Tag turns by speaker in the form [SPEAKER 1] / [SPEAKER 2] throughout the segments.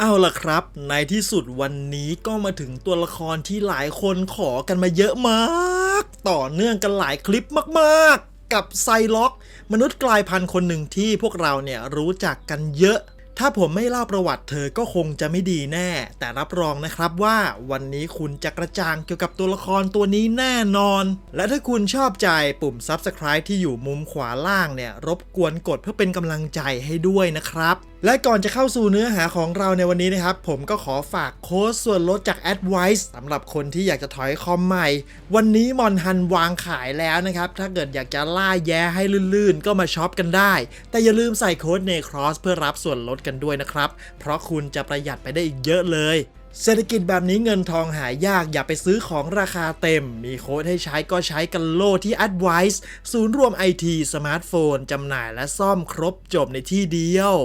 [SPEAKER 1] เอาล่ะครับ ในที่สุดวันนี้ก็มาถึงตัวละครที่หลายคนขอกันมาเยอะมาก ต่อเนื่องกันหลายคลิปมากๆ กับไซล็อก มนุษย์กลายพันธุ์คนหนึ่งที่พวกเราเนี่ยรู้จักกันเยอะ ถ้าผมไม่เล่าประวัติเธอก็คงจะไม่ดีแน่ แต่รับรองนะครับว่าวันนี้คุณจะกระจ่างเกี่ยวกับตัวละครตัวนี้แน่นอน และถ้าคุณชอบใจปุ่ม Subscribe ที่อยู่มุมขวาล่างเนี่ยรบกวนกดเพื่อเป็นกำลังใจให้ด้วยนะครับ และก่อนจะเข้าสู่เนื้อหาของเราในวันนี้นะครับ ผมก็ขอฝากโค้ดส่วนลดจาก Advice สำหรับคนที่อยากจะถอยคอมใหม่ วันนี้มอนฮันวางขายแล้วนะครับ ถ้าเกิดอยากจะล่าแย้ให้ลื่นๆ ก็มาช็อปกันได้ แต่อย่าลืมใส่โค้ด NECROSS เพื่อรับส่วนลดกันด้วยนะครับ เพราะคุณจะประหยัดไปได้อีกเยอะเลยเศรษฐกิจแบบนี้เงินทองหายากอย่าไปซื้อของราคาเต็ม มีโค้ดให้ใช้ก็ใช้กันโลที่ Advice ศูนย์รวมไอทีสมาร์ทโฟนจำหน่ายและซ่อมครบจบในที่เดียว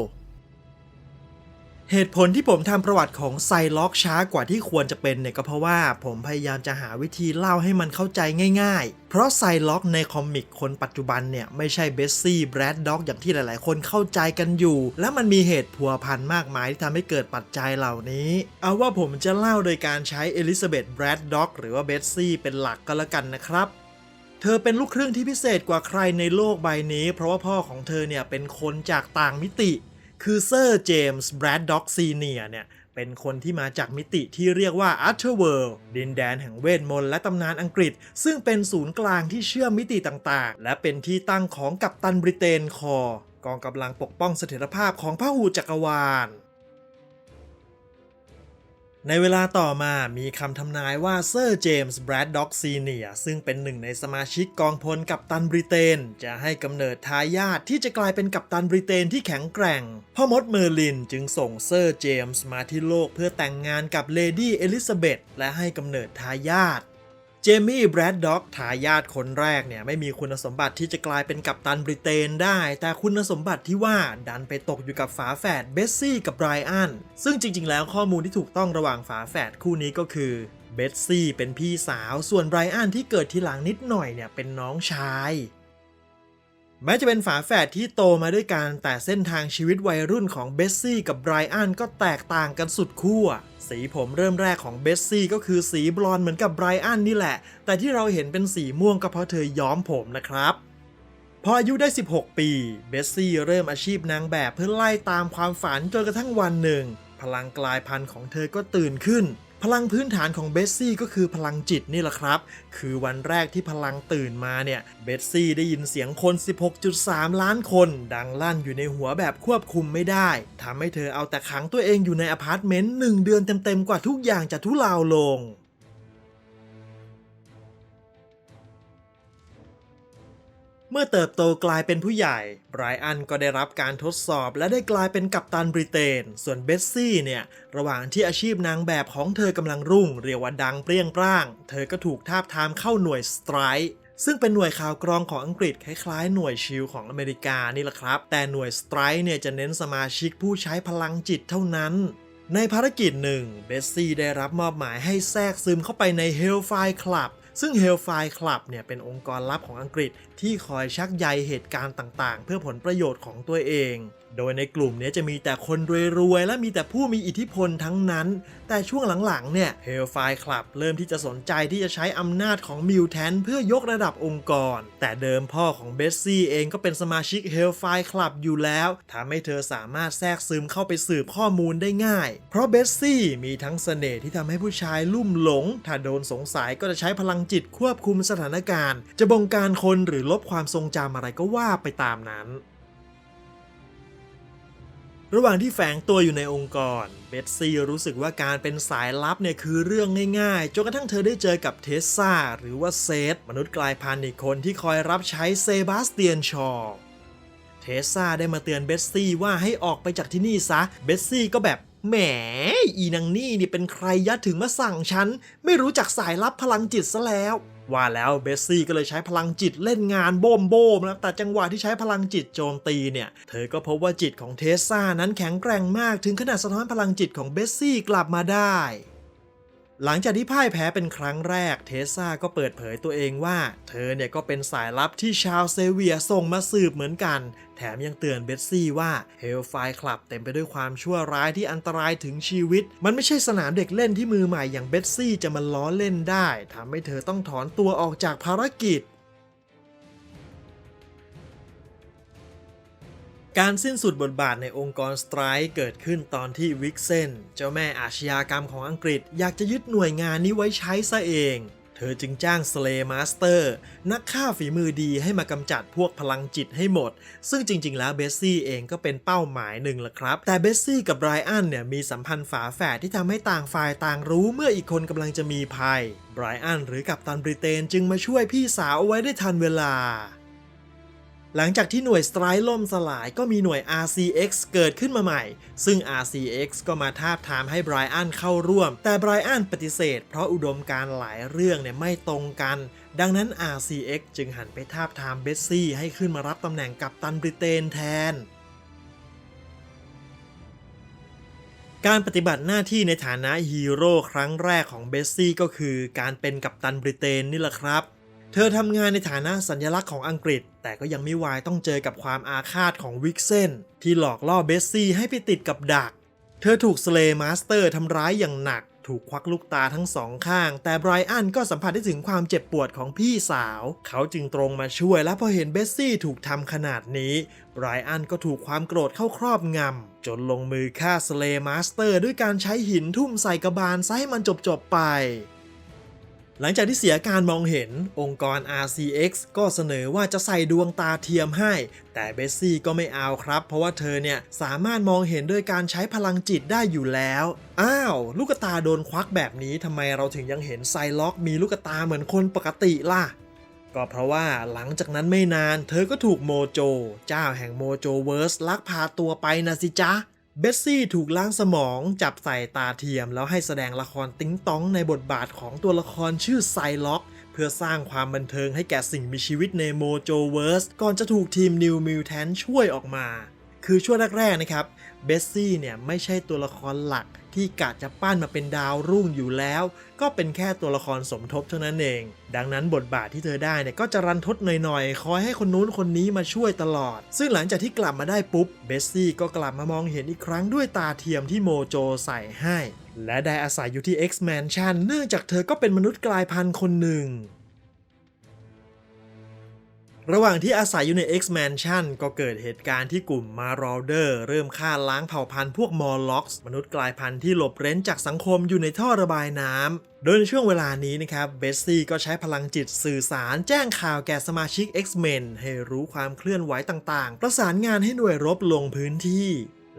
[SPEAKER 1] เหตุผลที่ผมทำประวัติของไซล็อกช้ากว่าที่ควรจะเป็นเนี่ยก็เพราะว่าผมพยายามจะหาวิธีเล่าให้มันเข้าใจง่ายๆ เพราะไซล็อกในคอมิกคนปัจจุบันเนี่ย ไม่ใช่เบสซี่แบรดด็อกอย่างที่หลายๆ คนเข้าใจกันอยู่ และมันมีเหตุพัวพันมากมายที่ทำให้เกิดปัจจัยเหล่านี้ เอาว่าผมจะเล่าโดยการใช้เอลิซาเบธแบรดด็อกหรือว่าเบสซี่เป็นหลักก็แล้วกันนะครับเธอเป็นลูกครึ่งที่พิเศษกว่าใครในโลกใบนี้ เพราะว่าพ่อของเธอเนี่ยเป็นคนจากต่างมิติ คือเซอร์เจมส์แบรดด็อกซีเนียเนี่ยเป็นคนที่มาจากมิติที่เรียกว่า a r t h e r w o r l d ดินแดนแห่งเวทมนต์และตำนานอังกฤษ ซึ่งเป็นศูนย์กลางที่เชื่อมมิติต่างๆ และเป็นที่ตั้งของกัปตันบริเตนคอร์กองกำลังปกป้องเสถียรภาพของพระหูจักรวาล ในเวลาต่อมามีคำทำนายว่าเซอร์เจมส์แบรดด็อกซีเนียซึ่งเป็นหนึ่งในสมาชิกกองพลกัปตันบริเตน จะให้กำเนิดทายาทที่จะกลายเป็นกัปตันบริเตนที่แข็งแกร่ง พ่อมดเมอร์ลินจึงส่งเซอร์เจมส์มาที่โลกเพื่อแต่งงานกับเลดี้เอลิซาเบธและให้กำเนิดทายาท เจมี่แบรดด็อกทายาทคนแรกเนี่ยไม่มีคุณสมบัติที่จะกลายเป็นกัปตันบริเตนได้ แต่คุณสมบัติที่ว่าดันไปตกอยู่กับฝาแฝดเบสซี่กับไบรอัน ซึ่งจริง ๆ แล้วข้อมูลที่ถูกต้องระหว่างฝาแฝดคู่นี้ก็คือเบสซี่เป็นพี่สาว ส่วนไบรอันที่เกิดทีหลังนิดหน่อยเนี่ยเป็นน้องชาย แม้จะเป็นฝาแฝดที่โตมาด้วยกัน แต่เส้นทางชีวิตวัยรุ่นของเบสซี่กับไบรอันก็แตกต่างกันสุดขั้วสีผมเริ่มแรกของเบสซี่ก็คือสีบลอนด์เหมือนกับไบรอันนี่แหละ แต่ที่เราเห็นเป็นสีม่วงก็เพราะเธอย้อมผมนะครับพออายุได้ 16 ปี เบสซี่เริ่มอาชีพนางแบบเพื่อไล่ตามความฝันจนกระทั่งวันหนึ่ง พลังกลายพันธุ์ของเธอก็ตื่นขึ้น พลังพื้นฐานของเบสซี่ก็คือพลังจิตนี่แหละครับ คือวันแรกที่พลังตื่นมาเนี่ย เบสซี่ได้ยินเสียงคน 16.3 ล้านคน ดังลั่นอยู่ในหัวแบบควบคุมไม่ได้ ทำให้เธอเอาแต่ขังตัวเองอยู่ในอพาร์ตเมนต์หนึ่งเดือนเต็มๆกว่าทุกอย่างจะทุเลาลง เมื่อเติบโตกลายเป็นผู้ใหญ่ไบรอันก็ได้รับการทดสอบและได้กลายเป็นกัปตันบริเตน ส่วนเบสซี่เนี่ย ระหว่างที่อาชีพนางแบบของเธอกำลังรุ่ง เรียกว่าดังเปรี้ยงปร้าง เธอก็ถูกทาบทามเข้าหน่วยสไตร์ซึ่งเป็นหน่วยข่าวกรองของอังกฤษคล้ายๆ หน่วยชิลของอเมริกานี่แหละครับ แต่หน่วยสไตร์เนี่ยจะเน้นสมาชิกผู้ใช้พลังจิตเท่านั้น ในภารกิจหนึ่งเบสซี่ได้รับมอบหมายให้แทรกซึมเข้าไปใน Hellfire Club ซึ่ง Hellfire Club เนี่ยเป็นองค์กรลับของอังกฤษที่คอยชักใยเหตุการณ์ต่างๆ เพื่อผลประโยชน์ของตัวเอง โดยในกลุ่มนี้จะมีแต่คนรวยๆ และมีแต่ผู้มีอิทธิพลทั้งนั้น แต่ช่วงหลังๆ เนี่ย Hellfire Club เริ่มที่จะสนใจที่จะใช้อำนาจของมิวแทนเพื่อยกระดับองค์กร แต่เดิมพ่อของเบสซี่เองก็เป็นสมาชิก Hellfire Club อยู่แล้วทำให้เธอสามารถแทรกซึมเข้าไปสืบข้อมูลได้ง่าย เพราะเบสซี่มีทั้งเสน่ห์ที่ทำให้ผู้ชายลุ่มหลง ถ้าโดนสงสัยก็จะใช้พลังจิตควบคุมสถานการณ์ จะบงการคนหรือลบความทรงจำอะไรก็ว่าไปตามนั้น ระหว่างที่แฝงตัวอยู่ในองค์กร เบสซี่รู้สึกว่าการเป็นสายลับเนี่ยคือเรื่องง่ายๆ จนกระทั่งเธอได้เจอกับเทสซาหรือว่าเซธมนุษย์กลายพันธุ์อีกคนที่คอยรับใช้เซบาสเตียนชอเทสซาได้มาเตือนเบสซี่ว่าให้ออกไปจากที่นี่ซะ เบสซี่ก็แบบแหม อีนางนี่นี่เป็นใครยัดถึงมาสั่งฉัน ไม่รู้จักสายลับพลังจิตซะแล้ว ว่าแล้วเบสซี่ก็เลยใช้พลังจิตเล่นงานโบมโบมนะแต่จังหวะที่ใช้พลังจิตโจมตีเนี่ย เธอก็พบว่าจิตของเทสซานั้นแข็งแกร่งมากถึงขนาดสะท้อนพลังจิตของเบสซี่กลับมาได้ หลังจากที่พ่ายแพ้เป็นครั้งแรก เทสซาก็เปิดเผยตัวเองว่า เธอเนี่ยก็เป็นสายลับที่ชาวเซเวียส่งมาสืบเหมือนกัน แถมยังเตือนเบสซี่ว่าเฮลไฟคลับเต็มไปด้วยความชั่วร้ายที่อันตรายถึงชีวิต มันไม่ใช่สนามเด็กเล่นที่มือใหม่อย่างเบสซี่จะมาล้อเล่นได้ทำให้เธอต้องถอนตัวออกจากภารกิจ การสิ้นสุดบทบาทในองค์กรสไตร์เกิดขึ้นตอนที่วิกเซนเจ้าแม่อาชญากรรมของอังกฤษ อยากจะยึดหน่วยงานนี้ไว้ใช้ซะเอง เธอจึงจ้างสเลมาสเตอร์ นักฆ่าฝีมือดีให้มากำจัดพวกพลังจิตให้หมด ซึ่งจริง ๆ แล้วเบสซี่เองก็เป็นเป้าหมายหนึ่งละครับ แต่เบสซี่กับไบรอันเนี่ยมีสัมพันธ์ฝาแฝดที่ทำให้ต่างฝ่ายต่างรู้เมื่ออีกคนกำลังจะมีภัยไบรอันหรือกัปตันบริเตนจึงมาช่วยพี่สาวเอาไว้ได้ทันเวลา หลังจากที่หน่วยสไตร์ล่มสลายก็มีหน่วย RCX เกิดขึ้นมาใหม่ ซึ่ง RCX ก็มาทาบทามให้ไบรอันเข้าร่วม แต่ไบรอันปฏิเสธ เพราะอุดมการหลายเรื่องเนี่ยไม่ตรงกัน ดังนั้น RCX จึงหันไปทาบทามเบสซี่ให้ขึ้นมารับตำแหน่งกัปตันบริเตนแทนการปฏิบัติหน้าที่ในฐานะฮีโร่ครั้งแรกของเบสซี่ก็คือการเป็นกัปตันบริเตนนี่แหละครับ เธอทำงานในฐานะสัญลักษณ์ของอังกฤษ แต่ก็ยังไม่วายต้องเจอกับความอาฆาตของวิกเซนที่หลอกล่อเบสซี่ให้ไปติดกับดัก เธอถูกสเลย์มาสเตอร์ทำร้ายอย่างหนัก ถูกควักลูกตาทั้งสองข้าง แต่ไบรอันก็สัมผัสได้ถึงความเจ็บปวดของพี่สาว เขาจึงตรงมาช่วยและพอเห็นเบสซี่ถูกทำขนาดนี้ไบรอันก็ถูกความโกรธเข้าครอบงำจนลงมือฆ่าสเลย์มาสเตอร์ด้วยการใช้หินทุ่มใส่กระบาลซะให้มันจบๆไป หลังจากที่เสียการมองเห็นองค์กร RCX ก็เสนอว่าจะใส่ดวงตาเทียมให้ แต่เบสซี่ก็ไม่เอาครับ เพราะว่าเธอเนี่ยสามารถมองเห็นด้วยการใช้พลังจิตได้อยู่แล้ว อ้าว ลูกตาโดนควักแบบนี้ทำไมเราถึงยังเห็นไซล็อกมีลูกตาเหมือนคนปกติล่ะก็เพราะว่าหลังจากนั้นไม่นาน เธอก็ถูกโมโจ เจ้าแห่งโมโจเวิร์สลักพาตัวไปนะสิจ๊ะ เบสซี่ถูกล้างสมองจับใส่ตาเทียม แล้วให้แสดงละครติ้งต้องในบทบาทของตัวละครชื่อไซล็อก เพื่อสร้างความบันเทิงให้แก่สิ่งมีชีวิตในโมโจเวิร์สก่อนจะถูกทีมนิวมิวแทนช่วยออกมา คือช่วงแรกๆนะครับเบสซี่เนี่ยไม่ใช่ตัวละครหลัก ที่กะจะปั้นมาเป็นดาวรุ่งอยู่แล้ว ก็เป็นแค่ตัวละครสมทบเท่านั้นเอง ดังนั้นบทบาทที่เธอได้เนี่ยก็จะรันทดหน่อยๆ คอยให้คนนู้นคนนี้มาช่วยตลอด ซึ่งหลังจากที่กลับมาได้ปุ๊บเบสซี่ก็กลับมามองเห็นอีกครั้งด้วยตาเทียมที่โมโจใส่ให้ และได้อาศัยอยู่ที่ X-Mansion เนื่องจากเธอก็เป็นมนุษย์กลายพันธุ์คนหนึ่ง ระหว่างที่อาศัยอยู่ใน X-Mansion ก็เกิดเหตุการณ์ที่กลุ่มมารอเดอร์เริ่มฆ่าล้างเผ่าพันธุ์พวกมอลล็อกส์มนุษย์กลายพันธุ์ที่หลบเร้นจากสังคมอยู่ในท่อระบายน้ำ โดยในช่วงเวลานี้นะครับเบสซี่ก็ใช้พลังจิตสื่อสารแจ้งข่าวแก่สมาชิก X-Men ให้รู้ความเคลื่อนไหวต่างๆ ประสานงานให้หน่วยรบลงพื้นที่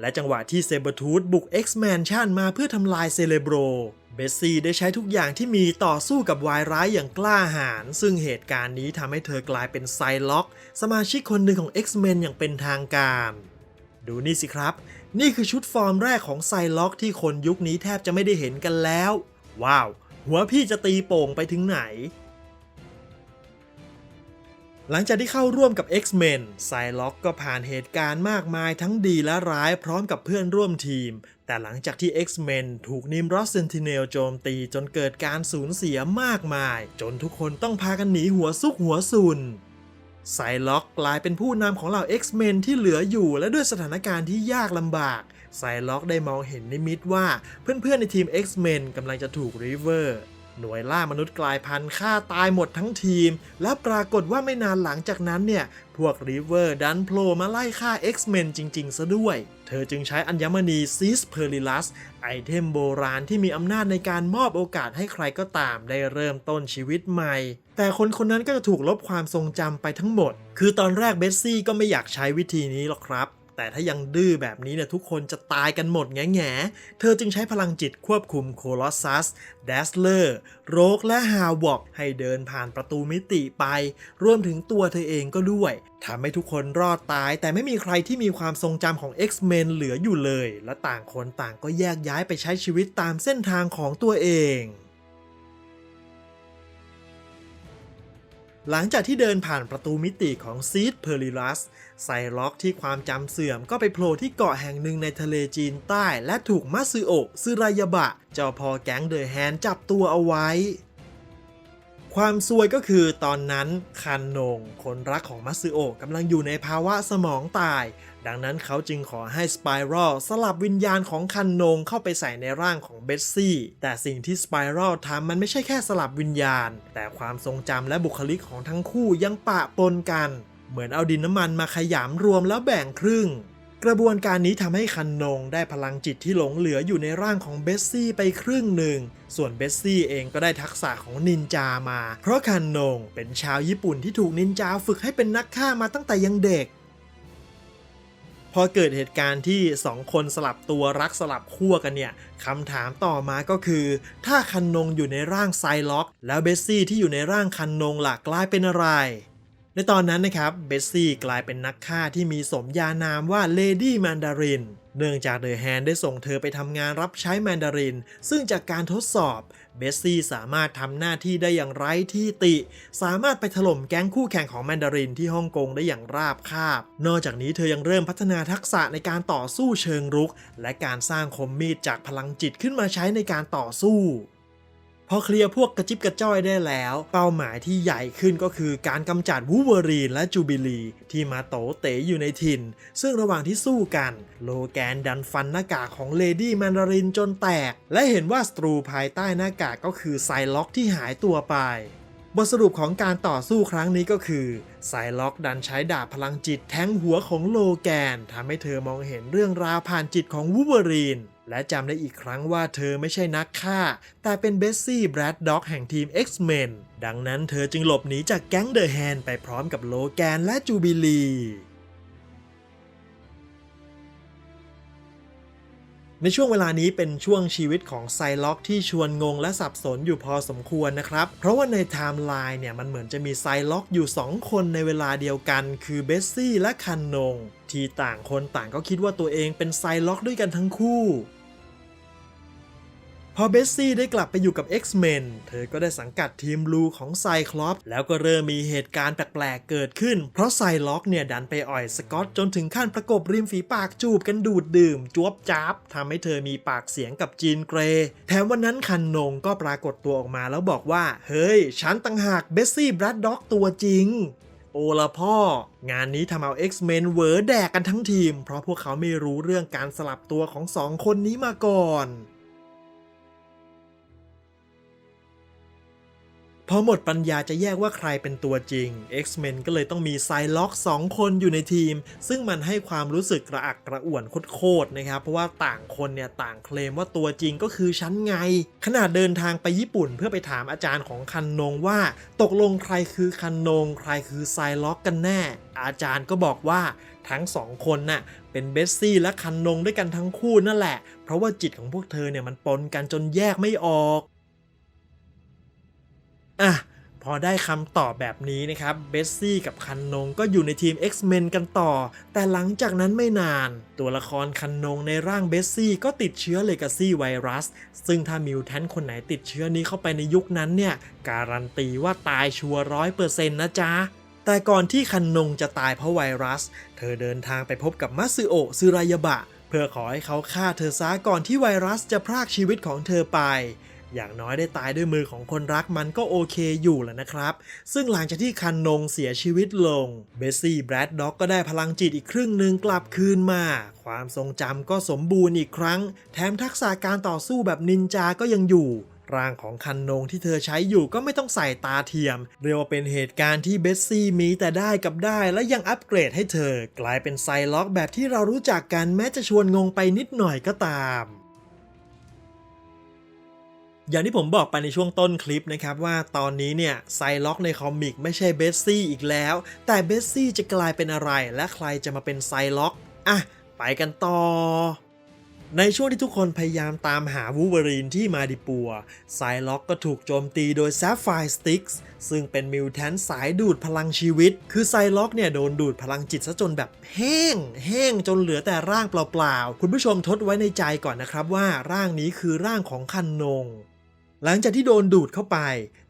[SPEAKER 1] และจังหวะที่เซเบอร์ทูธบุก X-Mansion มาเพื่อทำลายเซเลโบร เบสซี่ได้ใช้ทุกอย่างที่มีต่อสู้กับวายร้ายอย่างกล้าหาญซึ่งเหตุการณ์นี้ทำให้เธอกลายเป็นไซล็อก สมาชิกคนหนึ่งของ X-Men อย่างเป็นทางการ ดูนี่สิครับ นี่คือชุดฟอร์มแรกของไซล็อกที่คนยุคนี้แทบจะไม่ได้เห็นกันแล้ว ว้าว หัวพี่จะตีโป่งไปถึงไหน หลังจากที่เข้าร่วมกับ X-Men ไซล็อกก็ผ่านเหตุการณ์มากมายทั้งดีและร้ายพร้อมกับเพื่อนร่วมทีม แต่หลังจากที่ X-Men ถูกนิมรอสเซนติเนลโจมตีจนเกิดการสูญเสียมากมาย จนทุกคนต้องพากันหนีหัวซุกหัวซุนไซล็อกกลายเป็นผู้นำของเหล่า X-Men ที่เหลืออยู่และด้วยสถานการณ์ที่ยากลำบากไซล็อกได้มองเห็นนิมิตว่าเพื่อนๆในทีม X-Men กำลังจะถูกริเวอร์ หน่วยล่ามนุษย์กลายพันธุ์ฆ่าตายหมดทั้งทีม และปรากฏว่าไม่นานหลังจากนั้นเนี่ย พวกริเวอร์ดันโผล่มาไล่ฆ่า X-Men จริง ๆ ซะด้วย เธอจึงใช้อัญมณีซิสเพอริลัส ไอเทมโบราณที่มีอำนาจในการมอบโอกาสให้ใครก็ตามได้เริ่มต้นชีวิตใหม่ แต่คนคนนั้นก็จะถูกลบความทรงจำไปทั้งหมด คือตอนแรกเบสซี่ก็ไม่อยากใช้วิธีนี้หรอกครับ แต่ถ้ายังดื้อแบบนี้เนี่ยทุกคนจะตายกันหมดแง่แง่ๆเธอจึงใช้พลังจิตควบคุมโคลอสซัสเดสเลอร์โรกและฮาวอกให้เดินผ่านประตูมิติไป รวมถึงตัวเธอเองก็ด้วยทำให้ทุกคนรอดตาย แต่ไม่มีใครที่มีความทรงจำของ X-Men เหลืออยู่เลย และต่างคนต่างก็แยกย้ายไปใช้ชีวิตตามเส้นทางของตัวเอง หลังจากที่เดินผ่านประตูมิติของซีดเพอริลัสไซล็อกที่ความจำเสื่อมก็ไปโผล่ที่เกาะแห่งหนึ่งในทะเลจีนใต้ และถูกมัตสึโอะซึรายาบะ เจ้าพ่อแก๊งเดอะแฮนจับตัวเอาไว้ ความซวยก็คือตอนนั้นคันโนง คนรักของมัตสึโอะกำลังอยู่ในภาวะสมองตาย ดังนั้นเขาจึงขอให้สไปรัลสลับวิญญาณของคันนงเข้าไปใส่ในร่างของเบสซี่ แต่สิ่งที่สไปรัลทำมันไม่ใช่แค่สลับวิญญาณ แต่ความทรงจำและบุคลิกของทั้งคู่ยังปะปนกัน เหมือนเอาดินน้ำมันมาขยำรวมแล้วแบ่งครึ่ง กระบวนการนี้ทำให้คันนงได้พลังจิตที่หลงเหลืออยู่ในร่างของเบสซี่ไปครึ่งหนึ่ง ส่วนเบสซี่เองก็ได้ทักษะของนินจามา เพราะคันนงเป็นชาวญี่ปุ่นที่ถูกนินจาฝึกให้เป็นนักฆ่ามาตั้งแต่ยังเด็ก พอเกิดเหตุการณ์ที่สองคนสลับตัวรักสลับขั้วกันเนี่ยคำถามต่อมาก็คือ ถ้าคันนงอยู่ในร่างไซล็อก แล้วเบสซี่ที่อยู่ในร่างคันนงหลักกลายเป็นอะไร ในตอนนั้นนะครับเบสซี่กลายเป็นนักฆ่าที่มีสมญานามว่าเลดี้แมนดาริน เนื่องจากเดอะแฮนได้ส่งเธอไปทำงานรับใช้แมนดาริน ซึ่งจากการทดสอบ เบสซี่สามารถทำหน้าที่ได้อย่างไร้ที่ติ สามารถไปถล่มแก๊งคู่แข่งของแมนดารินที่ฮ่องกงได้อย่างราบคาบ นอกจากนี้เธอยังเริ่มพัฒนาทักษะในการต่อสู้เชิงรุก และการสร้างคมมีดจากพลังจิตขึ้นมาใช้ในการต่อสู้ พอเคลียร์พวกกระจิบกระจ้อยได้แล้ว เป้าหมายที่ใหญ่ขึ้นก็คือการกำจัดวูเวอรีนและจูบิลีที่มาโตเต๋อยู่ในถิ่น ซึ่งระหว่างที่สู้กัน โลแกนดันฟันหน้ากากของเลดี้แมนดารินจนแตก และเห็นว่าสตรูภายใต้หน้ากากก็คือไซล็อกที่หายตัวไปบทสรุปของการต่อสู้ครั้งนี้ก็คือไซล็อกดันใช้ดาบพลังจิตแทงหัวของโลแกนทำให้เธอมองเห็นเรื่องราวผ่านจิตของวูเวอรีน และจำได้อีกครั้งว่าเธอไม่ใช่นักฆ่า แต่เป็นเบสซี่แบรดด็อกแห่งทีม X-Men ดังนั้นเธอจึงหลบหนีจากแก๊งเดอะแฮนไปพร้อมกับโลแกนและจูบิลี ในช่วงเวลานี้เป็นช่วงชีวิตของไซล็อกที่ชวนงงและสับสนอยู่พอสมควรนะครับ เพราะว่าในไทม์ไลน์เนี่ยมันเหมือนจะมีไซล็อกอยู่ 2 คนในเวลาเดียวกัน คือเบสซี่และคันนง ที่ต่างคนต่างก็คิดว่าตัวเองเป็นไซล็อกด้วยกันทั้งคู่ พอเบสซี่ได้กลับไปอยู่กับ X-Men เธอก็ได้สังกัดทีมลูของไซคลอปแล้วก็เริ่มมีเหตุการณ์แปลกๆเกิดขึ้น เพราะไซล็อกเนี่ยดันไปอ่อยสกอตจนถึงขั้นประกบริมฝีปากจูบกันดูดดื่มจวบจ้าบทำให้เธอมีปากเสียงกับจีนเกรย์แถมวันนั้นคันนงก็ปรากฏตัวออกมาแล้วบอกว่า เฮ้ย ฉันต่างหากเบสซี่แบรดด็อกตัวจริงโอละพ่อ งานนี้ทำเอา X-Men เวอแดกกันทั้งทีม เพราะพวกเขาไม่รู้เรื่องการสลับตัวของสองคนนี้มาก่อน พอหมดปัญญาจะแยกว่าใครเป็นตัวจริง X-Men ก็เลยต้องมีไซล็อก2 คนอยู่ในทีม ซึ่งมันให้ความรู้สึกกระอักกระอ่วนโคตรนะครับ เพราะว่าต่างคนเนี่ยต่างเคลมว่าตัวจริงก็คือฉันไง ขนาดเดินทางไปญี่ปุ่นเพื่อไปถามอาจารย์ของคันนงว่า ตกลงใครคือคันนง ใครคือไซล็อกกันแน่ อาจารย์ก็บอกว่าทั้งสองคนน่ะเป็นเบสซี่และคันนงด้วยกันทั้งคู่นั่นแหละ เพราะว่าจิตของพวกเธอเนี่ยมันปนกันจนแยกไม่ออก อะพอได้คำตอบแบบนี้นะครับเบสซี่กับคันนงก็อยู่ในทีม X-Men กันต่อ แต่หลังจากนั้นไม่นาน ตัวละครคันนงในร่างเบสซี่ก็ติดเชื้อเลกาซี่ไวรัส ซึ่งถ้ามิวแทนคนไหนติดเชื้อนี้เข้าไปในยุคนั้นเนี่ย การันตีว่าตายชัวร้อยเปอร์เซ็นต์นะจ๊ะ แต่ก่อนที่คันนงจะตายเพราะไวรัส เธอเดินทางไปพบกับมัตสึโอะซึรายบะ เพื่อขอให้เขาฆ่าเธอซะก่อนที่ไวรัสจะพรากชีวิตของเธอไป อย่างน้อยได้ตายด้วยมือของคนรักมันก็โอเคอยู่แหล้วนะครับ ซึ่งหลังจากที่คันนงเสียชีวิตลง เบสซี่แบรดด็อกก็ได้พลังจิตอีกครึ่งหนึ่งกลับคืนมา ความทรงจำก็สมบูรณ์อีกครั้ง แถมทักษะการต่อสู้แบบนินจาก็ยังอยู่ร่างของคันนงที่เธอใช้อยู่ก็ไม่ต้องใส่ตาเทียม เรียกว่าเป็นเหตุการณ์ที่เบสซี่มีแต่ได้กับได้และยังอัปเกรดให้เธอ กลายเป็นไซล็อกแบบที่เรารู้จักกันแม้จะชวนงงไปนิดหน่อยก็ตาม อย่างที่ผมบอกไปในช่วงต้นคลิปนะครับว่าตอนนี้เนี่ยไซล็อกในคอมิกไม่ใช่เบสซี่อีกแล้ว แต่เบสซี่จะกลายเป็นอะไร และใครจะมาเป็นไซล็อกอะไปกันต่อ ในช่วงที่ทุกคนพยายามตามหาวูเวอรีนที่มาดิปัวไซล็อกก็ถูกโจมตีโดย Sapphire Sticks ซึ่งเป็นมิวแทนสายดูดพลังชีวิต คือไซล็อกเนี่ยโดนดูดพลังจิตซะจนแบบแห้ง แห้งจนเหลือแต่ร่างเปล่าๆ คุณผู้ชมทดไว้ในใจก่อนนะครับว่าร่างนี้คือร่างของคันนง หลังจากที่โดนดูดเข้าไป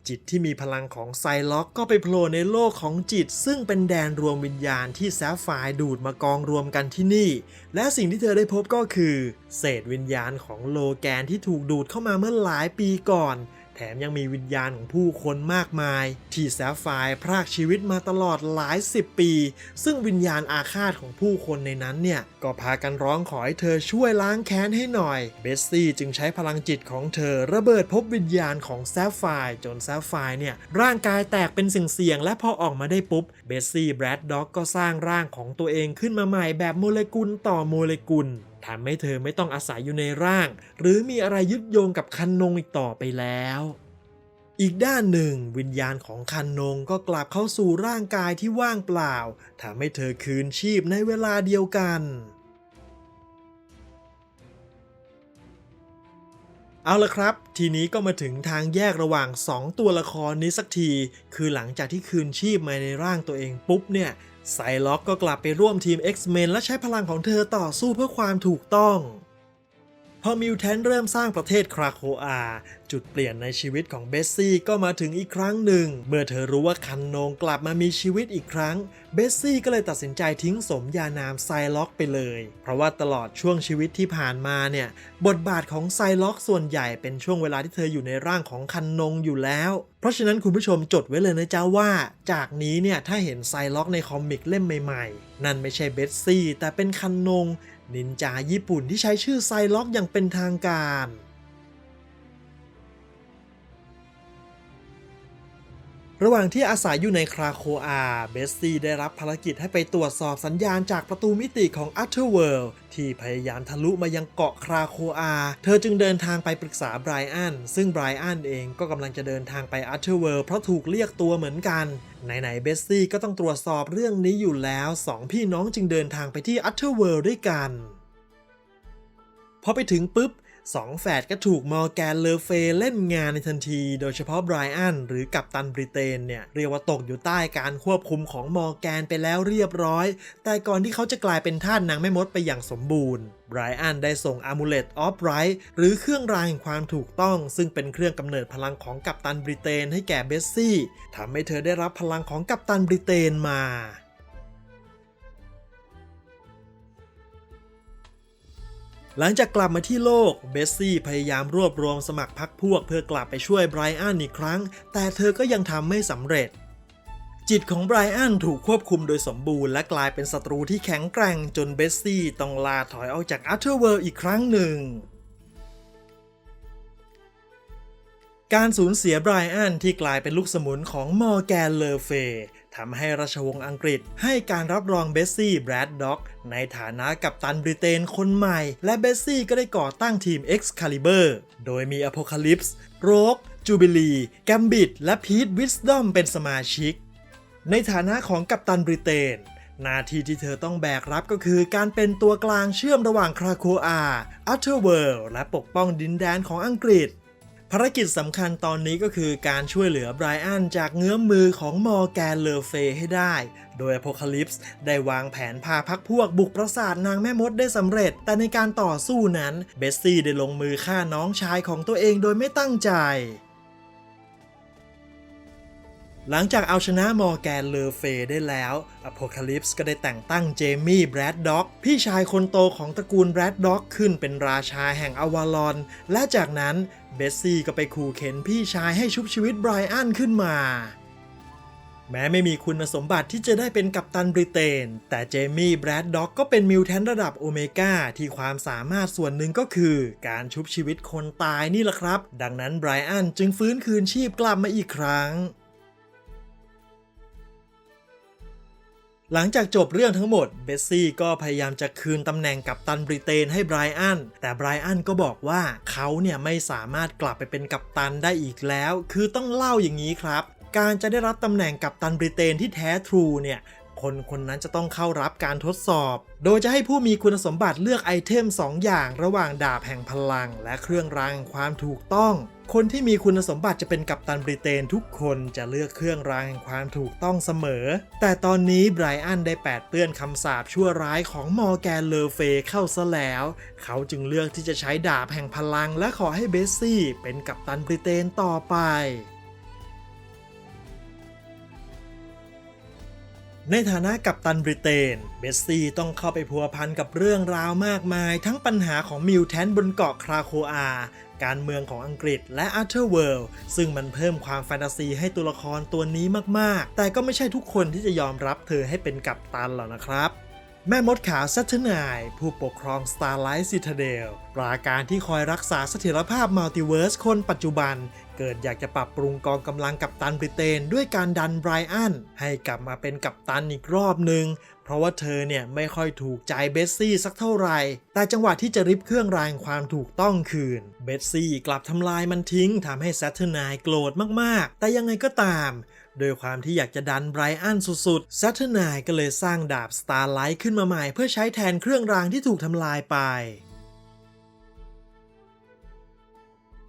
[SPEAKER 1] จิตที่มีพลังของไซล็อกก็ไปโผล่ในโลกของจิต ซึ่งเป็นแดนรวมวิญญาณที่แซฟไฟดูดมากองรวมกันที่นี่ และสิ่งที่เธอได้พบก็คือ เศษวิญญาณของโลแกนที่ถูกดูดเข้ามาเมื่อหลายปีก่อน แถมยังมีวิญญาณของผู้คนมากมาย ที่แซฟไฟร์พรากชีวิตมาตลอดหลายสิบปี ซึ่งวิญญาณอาฆาตของผู้คนในนั้นเนี่ย ก็พากันร้องขอให้เธอช่วยล้างแค้นให้หน่อย เบสซี่จึงใช้พลังจิตของเธอระเบิดพบวิญญาณของแซฟไฟร์จนแซฟไฟร์เนี่ยร่างกายแตกเป็นสิ่งเสี่ยง และพอออกมาได้ปุ๊บเบสซี่แบรดด็อกก็สร้างร่างของตัวเองขึ้นมาใหม่แบบโมเลกุลต่อโมเลกุล ทำให้เธอไม่ต้องอาศัยอยู่ในร่าง หรือมีอะไรยึดโยงกับคันนงอีกต่อไปแล้ว อีกด้านหนึ่ง วิญญาณของคันนงก็กลับเข้าสู่ร่างกายที่ว่างเปล่าทำให้เธอคืนชีพในเวลาเดียวกันเอาละครับ ทีนี้ก็มาถึงทางแยกระหว่าง 2 ตัวละครนี้สักที คือหลังจากที่คืนชีพมาในร่างตัวเองปุ๊บเนี่ย ไซล็อกก็กลับไปร่วมทีม X-Men และใช้พลังของเธอต่อสู้เพื่อความถูกต้อง พอมิวแทนเริ่มสร้างประเทศคราโคอา จุดเปลี่ยนในชีวิตของเบสซี่ก็มาถึงอีกครั้งหนึ่ง เมื่อเธอรู้ว่าคันนงกลับมามีชีวิตอีกครั้ง เบสซี่ก็เลยตัดสินใจทิ้งสมญานามไซล็อกไปเลย เพราะว่าตลอดช่วงชีวิตที่ผ่านมาเนี่ย บทบาทของไซล็อกส่วนใหญ่เป็นช่วงเวลาที่เธออยู่ในร่างของคันนงอยู่แล้วเพราะฉะนั้นคุณผู้ชมจดไว้เลยนะจ๊ะว่า จากนี้เนี่ย ถ้าเห็นไซล็อกในคอมิกเล่มใหม่ๆ นั่นไม่ใช่เบสซี่ แต่เป็นคันนง นินจาญี่ปุ่นที่ใช้ชื่อไซล็อกอย่างเป็นทางการ ระหว่างที่อาศัยอยู่ในคราโคอาเบสซี่ได้รับภารกิจให้ไปตรวจสอบสัญญาณจากประตูมิติของอั t เทอร์เวิลด์ที่พยายามทะลุมายังเกาะคราโคอา เธอจึงเดินทางไปปรึกษาไบรอันซึ่งไบรอันเองก็กำลังจะเดินทางไปอั t เทอร์เวิลด์เพราะถูกเรียกตัวเหมือนกัน ไหนๆเบสซี่ก็ต้องตรวจสอบเรื่องนี้อยู่แล้วสองพี่น้องจึงเดินทางไปที่อั t เทอร์เวิลด์ด้วยกัน พอไปถึงปุ๊บสองแฝดก็ถูกมอร์แกนเลอเฟเล่นงานในทันที โดยเฉพาะไบรอันหรือกัปตันบริเตนเนี่ย เรียกว่าตกอยู่ใต้การควบคุมของมอร์แกนไปแล้วเรียบร้อย แต่ก่อนที่เขาจะกลายเป็นท่าสนางแม่มดไปอย่างสมบูรณ์ ไรอันได้ส่งอามูเลตออฟไรท์หรือเครื่องรางแห่งความถูกต้อง ซึ่งเป็นเครื่องกำเนิดพลังของกัปตันบริเตนให้แก่เบสซี่ทำให้เธอได้รับพลังของกัปตันบริเตนมาหลังจากกลับมาที่โลก เบสซี่พยายามรวบรวมสมัครพรรคพวกเพื่อกลับไปช่วยไบรอันอีกครั้ง แต่เธอก็ยังทำไม่สำเร็จ จิตของไบรอันถูกควบคุมโดยสมบูรณ์และกลายเป็นศัตรูที่แข็งแกร่งจนเบสซี่ต้องลาถอยออกจากอั t เทอร์เวิลด์อีกครั้งหนึ่ง การสูญเสียไบรอันที่กลายเป็นลูกสมุนของมอร์แกนเลอเฟทำให้ราชวงศ์อังกฤษให้การรับรองเบสซี่แบรดด็อกในฐานะกัปตันบริเตนคนใหม่ และเบสซี่ก็ได้ก่อตั้งทีม Excalibur โดยมีอโพคาลิปส์โรกจูบิลี แกมบิด และพีทวิสดอมเป็นสมาชิก ในฐานะของกัปตันบริเตนหน้าที่ที่เธอต้องแบกรับก็คือการเป็นตัวกลางเชื่อมระหว่างคราโคอาอั t เทอร์เวิลด์และปกป้องดินแดนของอังกฤษ ภารกิจสำคัญตอนนี้ก็คือการช่วยเหลือไบรอันจากเงื้อมมือของมอร์แกนเลอเฟให้ได้ โดยอโพคาลิปส์ได้วางแผนพาพักพวกบุกปราสาทนางแม่มดได้สำเร็จ แต่ในการต่อสู้นั้นเบสซี่ได้ลงมือฆ่าน้องชายของตัวเองโดยไม่ตั้งใจ หลังจากเอาชนะมอร์แกนเลอเฟได้แล้วอโพคาลิปส์ก็ได้แต่งตั้งเจมี่แบรดด็อก พี่ชายคนโตของตระกูลแบรดด็อกขึ้นเป็นราชาแห่งอวาลอน และจากนั้นเบสซี่ก็ไปขู่เข็นพี่ชายให้ชุบชีวิตไบรอันขึ้นมา แม้ไม่มีคุณสมบัติที่จะได้เป็นกัปตันบริเตน แต่เจมี่แบรดด็อกก็เป็นมิวแทนระดับโอเมก้าที่ความสามารถส่วนหนึ่งก็คือ การชุบชีวิตคนตายนี่แหละครับ ดังนั้นไบรอันจึงฟื้นคืนชีพกลับมาอีกครั้ง หลังจากจบเรื่องทั้งหมด เบสซี่ก็พยายามจะคืนตำแหน่งกัปตันบริเตนให้ไบรอัน แต่ไบรอันก็บอกว่าเขาเนี่ยไม่สามารถกลับไปเป็นกัปตันได้อีกแล้ว คือต้องเล่าอย่างนี้ครับ การจะได้รับตำแหน่งกัปตันบริเตนที่แท้ทรูเนี่ย คนคนนั้นจะต้องเข้ารับการทดสอบ โดยจะให้ผู้มีคุณสมบัติเลือกไอเทม 2 อย่าง ระหว่างดาบแห่งพลัง และเครื่องรางแห่งความถูกต้อง คนที่มีคุณสมบัติจะเป็นกัปตันบริเตนทุกคนจะเลือกเครื่องรางแห่งความถูกต้องเสมอ แต่ตอนนี้ไบรอันได้แปดเปื้อนคำสาปชั่วร้ายของมอร์แกนเลอเฟเข้าซะแล้ว เขาจึงเลือกที่จะใช้ดาบแห่งพลัง และขอให้เบสซี่เป็นกัปตันบริเตนต่อไป ในฐานะกัปตันบริเตน เบสซี่ต้องเข้าไปพัวพันกับเรื่องราวมากมาย ทั้งปัญหาของมิวแทนบนเกาะคราโคอา การเมืองของอังกฤษและอาร์เธอร์เวิลด์ซึ่งมันเพิ่มความแฟนตาซีให้ตัวละครตัวนี้มากๆ แต่ก็ไม่ใช่ทุกคนที่จะยอมรับเธอให้เป็นกัปตันหรอกนะครับแม่มดขาวซัตเทนาย ผู้ปกครอง Starlight Citadel ปราการที่คอยรักษาเสถียรภาพมัลติเวิร์สคนปัจจุบัน เกิดอยากจะปรับปรุงกองกำลังกัปตันบริเตน ด้วยการดันไบรอันให้กลับมาเป็นกัปตันอีกรอบหนึ่งเพราะว่าเธอเนี่ยไม่ค่อยถูกใจเบสซี่สักเท่าไหร่ แต่จังหวะที่จะริบเครื่องรางความถูกต้องคืน เบสซี่กลับทำลายมันทิ้งทำให้ซัตเทอร์นายโกรธมากๆ แต่ยังไงก็ตามโดยความที่อยากจะดันไบรอันสุดๆซัตเทอร์นายก็เลยสร้างดาบ Starlight ขึ้นมาใหม่ เพื่อใช้แทนเครื่องรางที่ถูกทำลายไป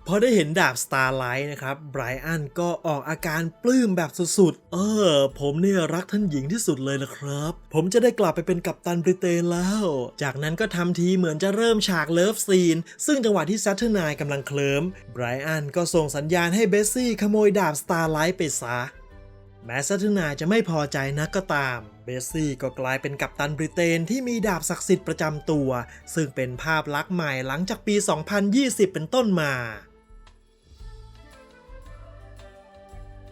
[SPEAKER 1] พอได้เห็นดาบ Starlight นะครับไบรอันก็ออกอาการปลื้มแบบสุดๆ เออ ผมเนี่ยรักท่านหญิงที่สุดเลยนะครับ ผมจะได้กลับไปเป็นกัปตันบริเตนแล้ว จากนั้นก็ทำทีเหมือนจะเริ่มฉากเลิฟซีน ซึ่งจังหวะที่ซัตเทอร์นายกำลังเคลิ้มไบรอันก็ส่งสัญญาณให้เบสซี่ขโมยดาบ Starlight ไปซะแม้ซัตเทอร์นายจะไม่พอใจนักก็ตามเบสซี่ก็กลายเป็นกัปตันบริเตนที่มีดาบศักดิ์สิทธิ์ประจำตัว ซึ่งเป็นภาพลักษณ์ใหม่หลังจากปี 2020 เป็นต้นมา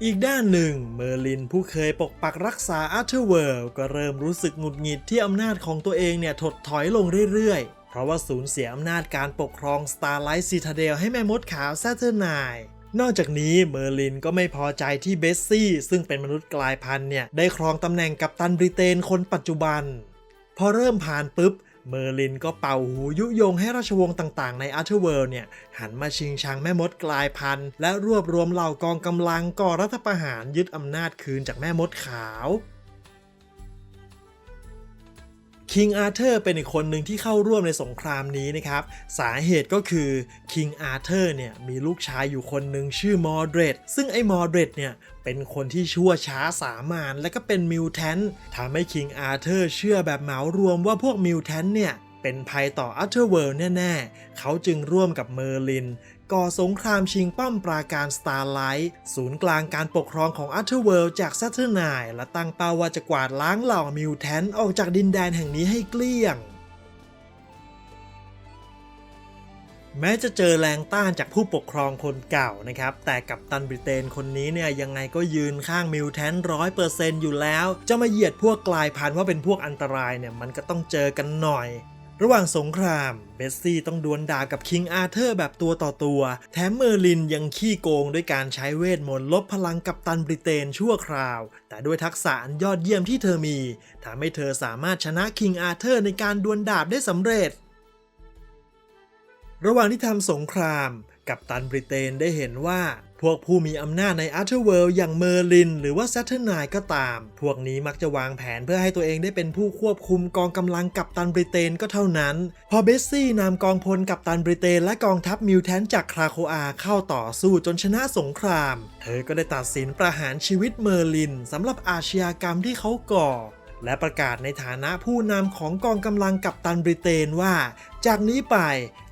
[SPEAKER 1] อีกด้านหนึ่ง เมอร์ลินผู้เคยปกปักรักษาอาร์เธอร์เวิลด์ก็เริ่มรู้สึกหงุดหงิดที่อำนาจของตัวเองเนี่ยถดถอยลงเรื่อยๆ เพราะว่าสูญเสียอำนาจการปกครอง Starlight Citadel ให้แม่มดขาวแซตเทอร์นายนอกจากนี้เมอร์ลินก็ไม่พอใจที่เบสซี่ ซึ่งเป็นมนุษย์กลายพันธุ์เนี่ย ได้ครองตำแหน่งกัปตันบริเตนคนปัจจุบัน พอเริ่มผ่านปุ๊บ เมอร์ลินก็เป่าหูยุยงให้ราชวงศ์ต่างๆ ในอาร์เธอร์เวิลด์เนี่ย หันมาชิงชังแม่มดกลายพันธุ์ และรวบรวมเหล่ากองกำลังก่อรัฐประหารยึดอำนาจคืนจากแม่มดขาว คิงอาร์เธอร์เป็นอีกคนหนึ่งที่เข้าร่วมในสงครามนี้นะครับ สาเหตุก็คือคิงอาร์เธอร์เนี่ยมีลูกชายอยู่คนหนึ่งชื่อมอร์เดรดซึ่งไอ้มอร์เดรดเนี่ยเป็นคนที่ชั่วช้าสามานและก็เป็นมิวแทนทำให้คิงอาร์เธอร์เชื่อแบบเหมารวมว่าพวกมิวแทนเนี่ยเป็นภัยต่ออัลเทอร์เวิลด์แน่ ๆ เขาจึงร่วมกับเมอร์ลิน ก่อสงครามชิงป้อมปราการสตาร์ไลท์ศูนย์กลางการปกครองของอัลเทอร์เวิลด์จากซัตเทอร์นายและตั้งเป้าว่าจะกวาดล้างเหล่ามิวแทนออกจากดินแดนแห่งนี้ให้เกลี้ยง แม้จะเจอแรงต้านจากผู้ปกครองคนเก่านะครับ แต่กับตันบริเตนคนนี้เนี่ยยังไงก็ยืนข้างมิวแทนร้อยเปอร์เซนต์อยู่แล้ว จะมาเหยียดพวกกลายพันธุ์ว่าเป็นพวกอันตรายเนี่ยมันก็ต้องเจอกันหน่อย ระหว่างสงครามเบสซี่ต้องดวลด่ากับคิงอาร์เธอร์แบบตัวต่อตัว แถมเมอร์ลินยังขี้โกงด้วยการใช้เวทมนต์ลบพลังกับตันบริเตนชั่วคราว แต่ด้วยทักษะอันยอดเยี่ยมที่เธอมีทำให้เธอสามารถชนะคิงอาร์เธอร์ในการดวลดาบได้สำเร็จ ระหว่างที่ทำสงครามกัปตันบริเตนได้เห็นว่า พวกผู้มีอำนาจในอาร์เธอร์เวิลด์อย่างเมอร์ลิน หรือว่าแซตเทอร์นายก็ตาม พวกนี้มักจะวางแผนเพื่อให้ตัวเองได้เป็นผู้ควบคุมกองกำลังกัปตันบริเตนก็เท่านั้น พอเบสซี่นำกองพลกัปตันบริเตนและกองทัพมิวแทนจากคราโคอาเข้าต่อสู้จนชนะสงคราม เธอก็ได้ตัดสินประหารชีวิตเมอร์ลินสำหรับอาชญากรรมที่เขาก่อ และประกาศในฐานะผู้นำของกองกำลังกัปตันบริเตนว่า จากนี้ไป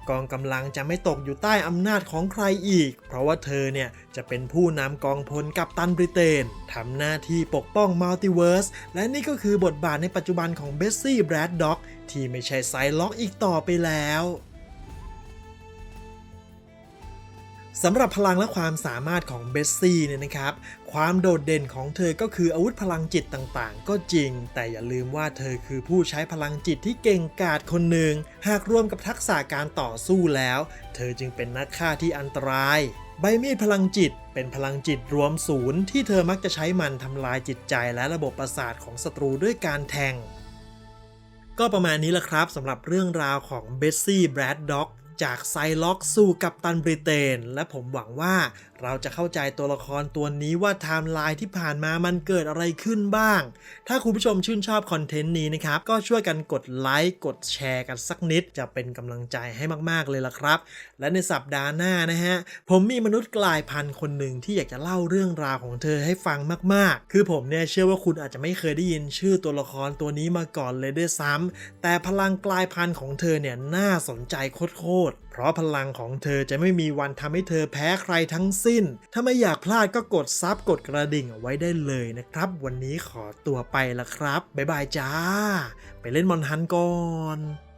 [SPEAKER 1] กองกำลังจะไม่ตกอยู่ใต้อำนาจของใครอีก เพราะว่าเธอเนี่ยจะเป็นผู้นำกองพลกัปตันบริเตนทำหน้าที่ปกป้องมัลติเวิร์ส และนี่ก็คือบทบาทในปัจจุบันของเบสซี่แบรดด็อกที่ไม่ใช่ไซล็อกอีกต่อไปแล้ว สำหรับพลังและความสามารถของเบสซี่เนี่ยนะครับ ความโดดเด่นของเธอก็คืออาวุธพลังจิตต่างๆ ก็จริง แต่อย่าลืมว่าเธอคือผู้ใช้พลังจิตที่เก่งกาจคนหนึ่ง หากรวมกับทักษะการต่อสู้แล้ว เธอจึงเป็นนักฆ่าที่อันตราย ใบมีดพลังจิต เป็นพลังจิตรวมศูนย์ที่เธอมักจะใช้มันทำลายจิตใจและระบบประสาทของศัตรูด้วยการแทงก็ประมาณนี้แหละครับสำหรับเรื่องราวของเบสซี่แบรดด็อก จากไซล็อกสู่กัปตันบริเตน และผมหวังว่าเราจะเข้าใจตัวละครตัวนี้ว่าไทม์ไลน์ที่ผ่านมามันเกิดอะไรขึ้นบ้าง ถ้าคุณผู้ชมชื่นชอบคอนเทนต์นี้นะครับ ก็ช่วยกันกดไลค์กดแชร์กันสักนิด จะเป็นกำลังใจให้มากๆเลยล่ะครับ และในสัปดาห์หน้านะฮะ ผมมีมนุษย์กลายพันธุ์คนหนึ่งที่อยากจะเล่าเรื่องราวของเธอให้ฟังมากๆ คือผมเนี่ยเชื่อว่าคุณอาจจะไม่เคยได้ยินชื่อตัวละครตัวนี้มาก่อนเลยด้วยซ้ำแต่พลังกลายพันธุ์ของเธอเนี่ยน่าสนใจโคตรด เพราะพลังของเธอจะไม่มีวันทำให้เธอแพ้ใครทั้งสิ้น ถ้าไม่อยากพลาดก็กดซับกดกระดิ่งเอาไว้ได้เลยนะครับ วันนี้ขอตัวไปละครับ บ๊ายบายจ้า ไปเล่นมอนฮันก่อน